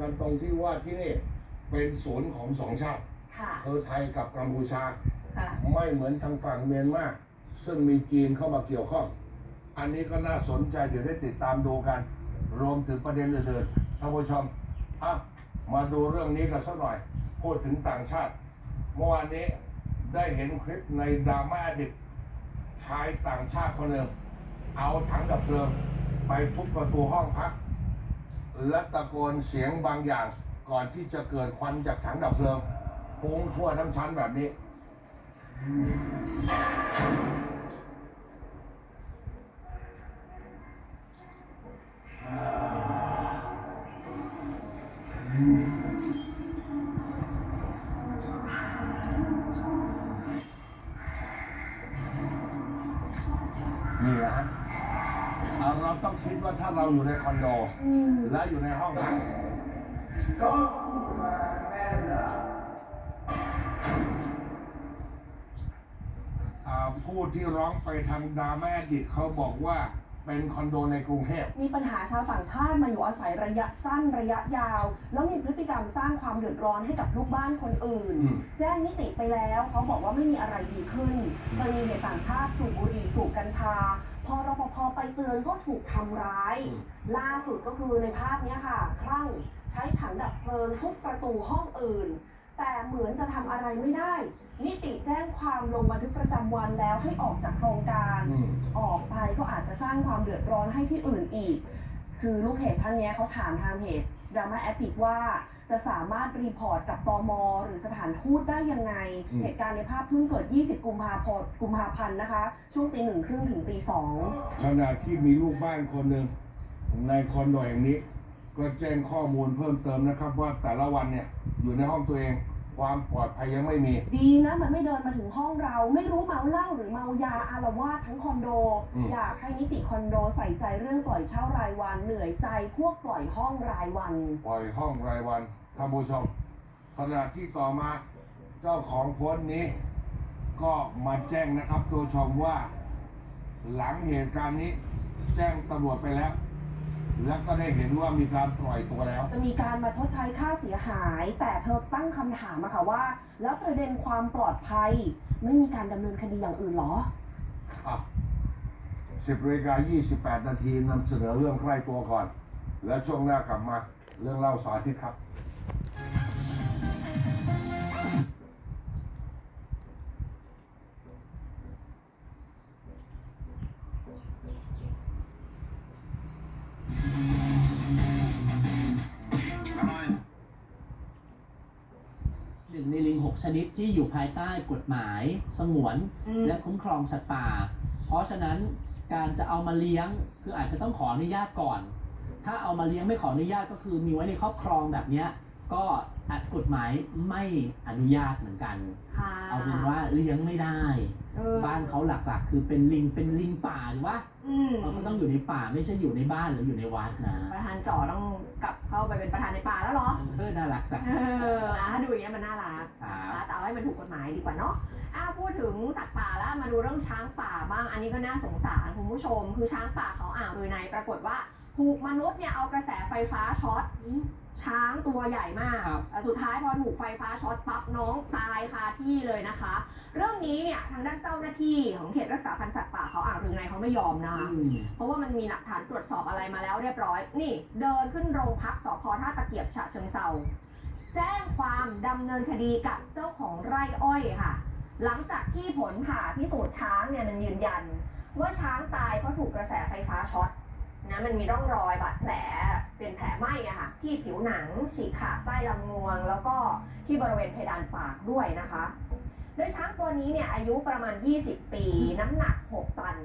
กันตรงที่ว่าที่นี่เป็นศูนย์ของสองชาติค่ะคือไทยกับกัมพูชา ค่ะ ไม่เหมือนทางฝั่งเมียนมาซึ่งมีจีนเข้ามาเกี่ยวข้อง อันนี้ก็น่าสนใจเดี๋ยวได้ติดตามดูกัน รวมถึงประเด็นอื่นๆท่านผู้ชมอะมาดูเรื่องนี้กันสักหน่อย พูดถึงต่างชาติ เมื่อวานนี้ได้เห็นคลิปในดราม่าดิกชายต่างชาติคนหนึ่งเอาถังดับเพลิงไปทุบประตูห้องพัก และตะโกนเสียงบางอย่าง ก่อนที่จะเกิดควันจากถังดับเพลิงฟุ้งทั่วทั้งชั้นแบบนี้ นี่นะฮะ เอาเราต้องคิดว่าถ้าเราอยู่ในคอนโดอืมและอยู่ในห้องพักก็อ่าผู้ที่ร้องไปทางดราม่าดิกเขาบอกว่าเป็นคอนโดในกรุงเทพ มีปัญหาชาวต่างชาติมาอยู่อาศัยระยะสั้นระยะยาว แล้วมีพฤติกรรมสร้างความเดือดร้อนให้กับลูกบ้านคนอื่นอืมแจ้งนิติไปแล้วเขาบอกว่าไม่มีอะไรดีขึ้นกรณีเหตุต่างชาติสูบบุหรี่สูบกัญชาพ อรปภไปเตือนก็ถูกทำร้ายอืมล่าสุดก็คือในภาพเนี้ยค่ะ คลั่งใช้ถังดับเพลิงทุบประตูห้องอื่น แต่เหมือนจะทำอะไรไม่ได้ นิติแจ้งความลงบันทึกประจำวันแล้วให้ออกจากโครงการอืมออกไปก็อาจจะสร้างความเดือดร้อนให้ที่อื่นอีก คือลูกเพจท่านเนี้ยเขาถามทางเพจดราม่าแอปิกว่าจะสามารถรีพอร์ตกับตมหรือสถานทูตได้ยังไงอืมเหตุการณ์ในภาพเพิ่งเกิด 20 กุมภาพันธ์กุมภาพันธ์นะคะ ช่วงตีหนึ่งครึ่งถึงตีสองขณะที่มีลูกบ้านคนหนึ่งในคอนโดแห่งนี้ ก็แจ้งข้อมูลเพิ่มเติมนะครับว่าแต่ละวันเนี่ยอยู่ในห้องตัวเอง ความปลอดภัยยังไม่มี ดีนะมันไม่เดินมาถึงห้องเรา ไม่รู้เมาเหล้าหรือเมายาอารวาสทั้งคอนโด อืม อยากให้นิติคอนโดใส่ใจเรื่องปล่อยเช่ารายวันเหนื่อยใจพวกปล่อยห้องรายวัน ปล่อยห้องรายวันท่านผู้ชมขณะที่ต่อมาเจ้าของโพสต์นี้ ก็มาแจ้งนะครับตัวชมว่า หลังเหตุการณ์นี้ แจ้งตำรวจไปแล้ว แล้วก็ได้เห็นว่ามีการปล่อยตัวแล้ว จะมีการมาชดใช้ค่าเสียหาย แต่เธอตั้งคำถามอะค่ะว่า แล้วประเด็นความปลอดภัย ไม่มีการดำเนินคดีอย่างอื่นเหรอ อะสิบนาฬิกายี่สิบแปดนาทีนำเสนอเรื่องใกล้ตัวก่อน แล้วช่วงหน้ากลับมา เรื่องเล่าสาธิตครับ หนึ่งในลิงหกชนิดที่อยู่ภายใต้กฎหมายสงวนอืมและคุ้มครองสัตว์ป่า เพราะฉะนั้นการจะเอามาเลี้ยงคืออาจจะต้องขออนุญาตก่อน ถ้าเอามาเลี้ยงไม่ขออนุญาตก็คือมีไว้ในครอบครองแบบเนี้ยก็อัดกฎหมายไม่อนุญาตเหมือนกันค่ะเอาเป็นว่าเลี้ยงไม่ได้เออบ้านเขาหลักๆ คือเป็นลิงเป็นลิงป่าหรือว่า อืมเขาก็ต้องอยู่ในป่าไม่ใช่อยู่ในบ้านหรืออยู่ในวัดนะประธานจ่อต้องกลับเข้าไปเป็นประธานในป่าแล้วเหรอ เออน่ารักจัง เอออะถ้าดูอย่างเงี้ยมันน่ารักครับนะคะแต่เอาให้มันถูกกฎหมายดีกว่าเนาะอะพูดถึงสัตว์ป่าแล้วมาดูเรื่องช้างป่าบ้าง อันนี้ก็น่าสงสารคุณผู้ชม คือช้างป่าเขาอ่างรือยในปรากฏว่า ถูกมนุษย์เนี่ยเอากระแสไฟฟ้าช็อตช้างตัวใหญ่มากครับแต่สุดท้ายพอถูกไฟฟ้าช็อตปั๊บน้องตายคาที่เลยนะคะ เรื่องนี้เนี่ยทางด้านเจ้าหน้าที่ของเขตรักษาพันธุ์สัตว์ป่าเขาอ่างรือยในเขาไม่ยอมนะคะอืมเพราะว่ามันมีหลักฐานตรวจสอบอะไรมาแล้วเรียบร้อย นี่เดินขึ้นโรงพักสพท่าตะเกียบฉะเชิงเซาแจ้งความดำเนินคดีกับเจ้าของไร่อ้อยค่ะ หลังจากที่ผลผ่าพิสูจน์ช้างเนี่ยมันยืนยัน ว่าช้างตายเพราะถูกกระแสไฟฟ้าช็อต นะมันมีร่องรอยบาดแผลเป็นแผลไหม้อะค่ะที่ผิวหนังฉีกขาดใต้ลำงวง แล้วก็ที่บริเวณเพดานปากด้วยนะคะโดยช้างตัวนี้เนี่ยอายุประมาณ 20 ปี น้ำหนัก 6 ตัน